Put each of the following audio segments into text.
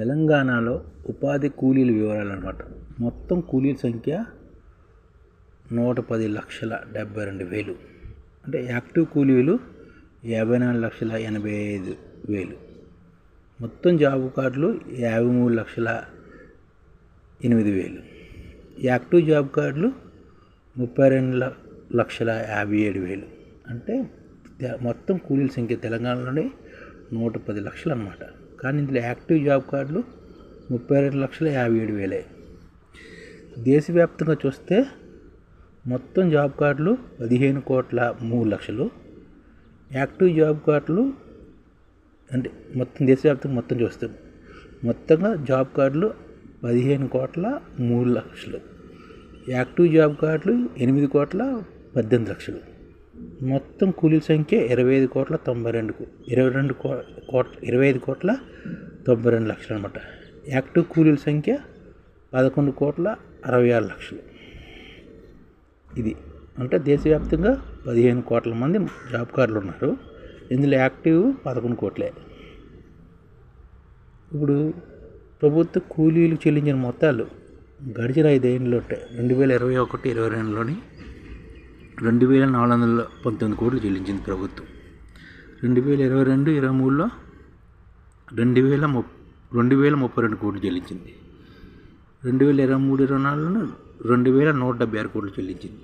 తెలంగాణలో ఉపాధి కూలీల వివరాలు అనమాట మొత్తం కూలీల సంఖ్య నూట పది లక్షల డెబ్బై రెండు వేలు. అంటే యాక్టివ్ కూలీలు యాభై నాలుగు లక్షల ఎనభై ఐదు వేలు. మొత్తం జాబ్ కార్డులు యాభై మూడు లక్షల ఎనిమిది వేలు. యాక్టివ్ జాబ్ కార్డులు ముప్పై రెండు లక్షల యాభై ఏడు వేలు. అంటే మొత్తం కూలీల సంఖ్య తెలంగాణలోనే నూట పది లక్షలు అన్నమాట. కానీ ఇందులో యాక్టివ్ జాబ్ కార్డులు ముప్పై రెండు లక్షల యాభై ఏడు వేలే. దేశవ్యాప్తంగా చూస్తే మొత్తం జాబ్ కార్డులు పదిహేను కోట్ల మూడు లక్షలు. యాక్టివ్ జాబ్ కార్డులు అంటే మొత్తం దేశవ్యాప్తంగా మొత్తం చూస్తాం. మొత్తంగా జాబ్ కార్డులు పదిహేను కోట్ల మూడు లక్షలు. యాక్టివ్ జాబ్ కార్డులు ఎనిమిది కోట్ల పద్దెనిమిది లక్షలు. మొత్తం కూలీల సంఖ్య ఇరవై ఐదు కోట్ల తొంభై రెండుకు ఇరవై రెండు కో కోట్ల ఇరవై ఐదు కోట్ల తొంభై రెండు లక్షలు అనమాట యాక్టివ్ కూలీల సంఖ్య పదకొండు కోట్ల అరవై ఆరు లక్షలు. ఇది అంటే దేశవ్యాప్తంగా పదిహేను కోట్ల మంది జాబ్ కార్డులు ఉన్నారు. ఇందులో యాక్టివ్ పదకొండు కోట్లే. ఇప్పుడు ప్రభుత్వ కూలీలు చెల్లించిన మొత్తాలు గడిచిన ఐదేళ్ళలో ఉంటాయి రెండు వేల ఇరవై ఒకటి ఇరవై రెండులోని రెండు వేల నాలుగు వందల పంతొమ్మిది కోట్లు చెల్లించింది ప్రభుత్వం. రెండు వేల ఇరవై రెండు ఇరవై మూడులో రెండు వేల ము రెండు వేల ముప్పై రెండు కోట్లు చెల్లించింది. రెండు వేల ఇరవై మూడు ఇరవై నాలుగులో రెండు వేల నూట డెబ్బై ఆరు కోట్లు చెల్లించింది.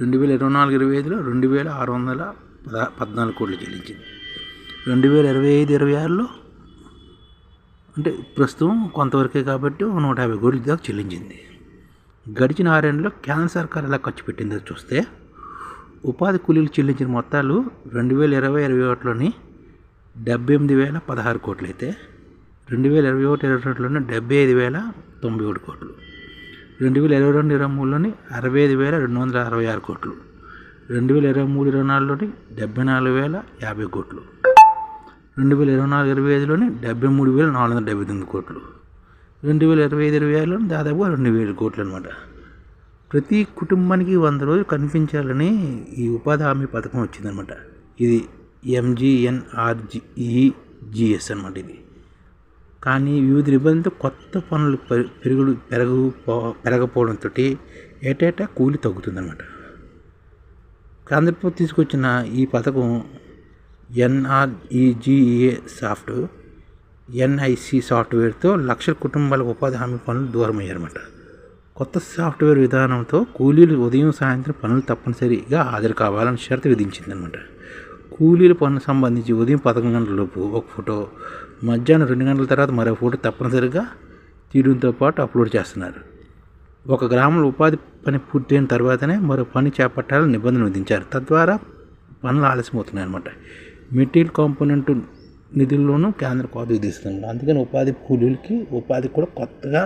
రెండు వేల ఇరవై నాలుగు ఇరవై ఐదులో రెండు వేల ఆరు వందల పద పద్నాలుగు కోట్లు చెల్లించింది. రెండు వేల ఇరవై ఐదు ఇరవై ఆరులో అంటే ప్రస్తుతం కొంతవరకే కాబట్టి నూట యాభై కోట్ల దాకా చెల్లించింది. గడిచిన ఆరేళ్ళలో కేంద్ర సర్కార్ ఎలా ఖర్చు పెట్టిందో చూస్తే ఉపాధి కూలీలు చెల్లించిన మొత్తాలు రెండు వేల ఇరవై ఇరవై ఒకటిలోని డెబ్బై ఎనిమిది వేల పదహారు కోట్లు అయితే రెండు వేల ఇరవై ఒకటి ఇరవై రెండులోని డెబ్బై ఐదు వేల తొంభై ఒకటి కోట్లు రెండు వేల ఇరవై రెండు ఇరవై మూడులోని అరవై ఐదు వేల రెండు వందల అరవై ఆరు కోట్లు రెండు వేల ఇరవై మూడు ఇరవై నాలుగులోని డెబ్బై నాలుగు వేల యాభై కోట్లు రెండు వేల ఇరవై నాలుగు ఇరవై ఐదులోని డెబ్బై మూడు వేల నాలుగు వందల డెబ్బై తొమ్మిది కోట్లు రెండు వేల ఇరవై ఐదు ఇరవై ఆరులో దాదాపుగా రెండు వేల కోట్లు అనమాట ప్రతి కుటుంబానికి వంద రోజులు కనిపించాలని ఈ ఉపాధి హామీ పథకం వచ్చిందనమాట. ఇది ఎంజిఎన్ఆర్జిఈజిఎస్ అనమాట ఇది. కానీ వివిధ నిబంధనలతో కొత్త పనులు పెరుగు పెరుగుడు పెరగు పెరగపోవడంతో ఏటేటా కూలి తగ్గుతుందన్నమాట కేంద్ర తీసుకొచ్చిన ఈ పథకం ఎన్ఆర్ఈజిఏ సాఫ్ట్ ఎన్ఐసి సాఫ్ట్వేర్తో లక్షల కుటుంబాలకు ఉపాధి హామీ పనులు దూరమయ్యారన్నమాట. కొత్త సాఫ్ట్వేర్ విధానంతో కూలీలు ఉదయం సాయంత్రం పనులు తప్పనిసరిగా హాజరు కావాలని షరతు విధించిందనమాట కూలీల పనులు సంబంధించి ఉదయం పదకొండు గంటల లోపు ఒక ఫోటో మధ్యాహ్నం రెండు గంటల తర్వాత మరో ఫోటో తప్పనిసరిగా తీయడంతో పాటు అప్లోడ్ చేస్తున్నారు. ఒక గ్రామంలో ఉపాధి పని పూర్తయిన తర్వాతనే మరో పని చేపట్టాలని నిబంధనలు విధించారు. తద్వారా పనులు ఆలస్యమవుతున్నాయి అనమాట మెటీరియల్ కాంపోనెంట్ నిధుల్లోనూ కేంద్ర కోతకు విధిస్తుంది అందుకని ఉపాధి కూలీలకి ఉపాధి కూడా కొత్తగా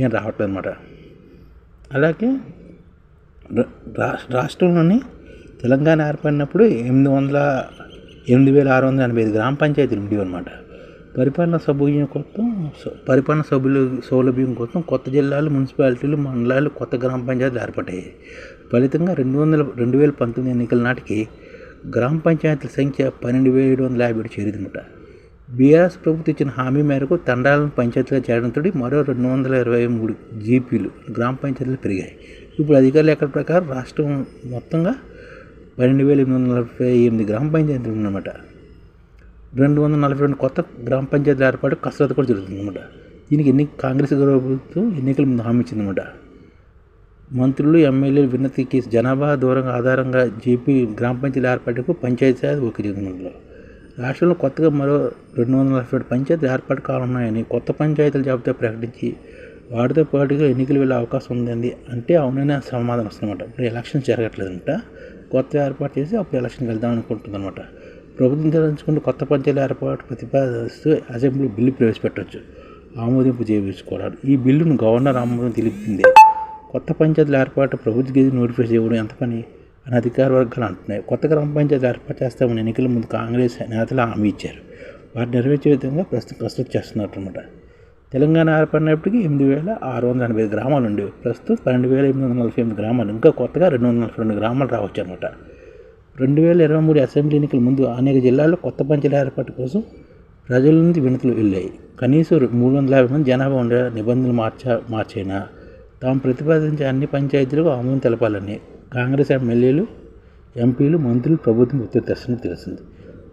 ఏం రావట్లేదు అనమాట అలాగే రాష్ట్రంలోని తెలంగాణ ఏర్పడినప్పుడు ఎనిమిది వందల ఎనిమిది వేల ఆరు వందల ఎనభై ఐదు గ్రామ పంచాయతీలు ఉండేవి అనమాట పరిపాలన సౌలభ్యం కోసం పరిపాలన సభ్యుల సౌలభ్యం కోసం కొత్త జిల్లాలు మున్సిపాలిటీలు మండలాలు కొత్త గ్రామ పంచాయతీలు ఏర్పడ్డాయి. ఫలితంగా రెండు వందల రెండు వేల పంతొమ్మిది ఎన్నికల నాటికి గ్రామ పంచాయతీల సంఖ్య పన్నెండు వేల ఏడు వందల యాభై ఏడు చేరిందన్నమాట బీఆర్ఎస్ ప్రభుత్వం ఇచ్చిన హామీ మేరకు తండాలను పంచాయతీగా చేరడంతో మరో రెండు వందల ఇరవై మూడు జీపీలు గ్రామ పంచాయతీలు పెరిగాయి. ఇప్పుడు అధికారుల లెక్కల ప్రకారం రాష్ట్రం మొత్తంగా పన్నెండు వేల ఎనిమిది వందల నలభై ఎనిమిది గ్రామ పంచాయతీలు ఉన్నమాట. రెండు వందల నలభై రెండు కొత్త గ్రామ పంచాయతీల ఏర్పాటు కసరత్తు కూడా జరుగుతుందన్నమాట. దీనికి ఎన్ని కాంగ్రెస్ ప్రభుత్వం ఎన్నికల ముందు హామీ ఇచ్చిందన్నమాట. మంత్రులు ఎమ్మెల్యేలు విన్నతికి జనాభా దూరం ఆధారంగా జీపీ గ్రామ పంచాయతీల ఏర్పాటుకు పంచాయతీరాజ్ ఒక జరుగుతుందో రాష్ట్రంలో కొత్తగా మరో రెండు వందల నలభై ఏడు పంచాయతీలు ఏర్పాటు కానున్నాయని కొత్త పంచాయతీల జాబితా ప్రకటించి వాటితో పాటుగా ఎన్నికలు వెళ్ళే అవకాశం ఉందండి అంటే అవునైనా సమాధానం వస్తుందన్నమాట. ఇప్పుడు ఎలక్షన్ జరగట్లేదంట. కొత్త ఏర్పాటు చేసి అప్పుడు ఎలక్షన్కి వెళ్దాం అనుకుంటుందన్నమాట. ప్రభుత్వం తరలించుకుంటూ కొత్త పంచాయతీల ఏర్పాటు ప్రతిపాదిస్తూ అసెంబ్లీ బిల్లు ప్రవేశపెట్టవచ్చు ఆమోదింపు చేయించుకోవడానికి ఈ బిల్లును గవర్నర్ ఆమోదం తెలిపింది. కొత్త పంచాయతీల ఏర్పాటు ప్రభుత్వ గది నోటిఫై చేయడం ఎంత పని? అని అధికార వర్గాలు అంటున్నాయి. కొత్త గ్రామ పంచాయతీ ఏర్పాటు చేస్తామని ఎన్నికల ముందు కాంగ్రెస్ నేతలు హామీ ఇచ్చారు. వారు నెరవేర్చే విధంగా ప్రస్తుతం కసరత్తు చేస్తున్నట్టు అనమాట తెలంగాణ ఏర్పడినప్పటికీ ఎనిమిది వేల ఆరు వందల ఎనభై ఐదు గ్రామాలు ఉండేవి. ప్రస్తుతం పన్నెండు వేల ఎనిమిది వందల నలభై ఎనిమిది గ్రామాలు. ఇంకా కొత్తగా రెండు వందల నలభై రెండు గ్రామాలు రావచ్చు అనమాట రెండు వేల ఇరవై మూడు అసెంబ్లీ ఎన్నికల ముందు అనేక జిల్లాల్లో కొత్త పంచాయతీల ఏర్పాటు కోసం ప్రజల నుంచి వినతులు వెళ్ళాయి. కనీసం మూడు వందల యాభై మంది జనాభా ఉండే నిబంధనలు మార్చా మార్చైనా? తాము ప్రతిపాదించే అన్ని పంచాయతీలకు ఆమోదం తెలపాలని కాంగ్రెస్ ఎమ్మెల్యేలు ఎంపీలు మంత్రులు ప్రభుత్వం ఒత్తిడి తెస్తున్నది తెలిసింది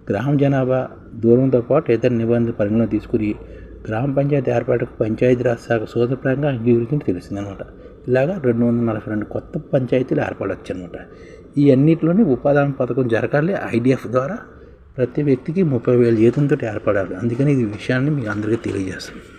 గ్రామ జనాభా దూరంతో పాటు ఇతర నిబంధనలు పరిగణలో తీసుకుని గ్రామ పంచాయతీ ఏర్పాటుకు పంచాయతీరాజ్ శాఖ సూత్రప్రాయంగా అంగీకరించింది తెలిసిందనమాట ఇలాగా రెండు వందల నలభై రెండు కొత్త పంచాయతీలు ఏర్పడవచ్చనమాట ఈ అన్నిటిలోని ఉపాధి హామీ పథకం జరగాలి ఐడిఎఫ్ ద్వారా ప్రతి వ్యక్తికి ముప్పై వేల జీతంతో ఏర్పడాలి. అందుకని ఈ విషయాన్ని మీకు అందరికీ తెలియజేస్తాను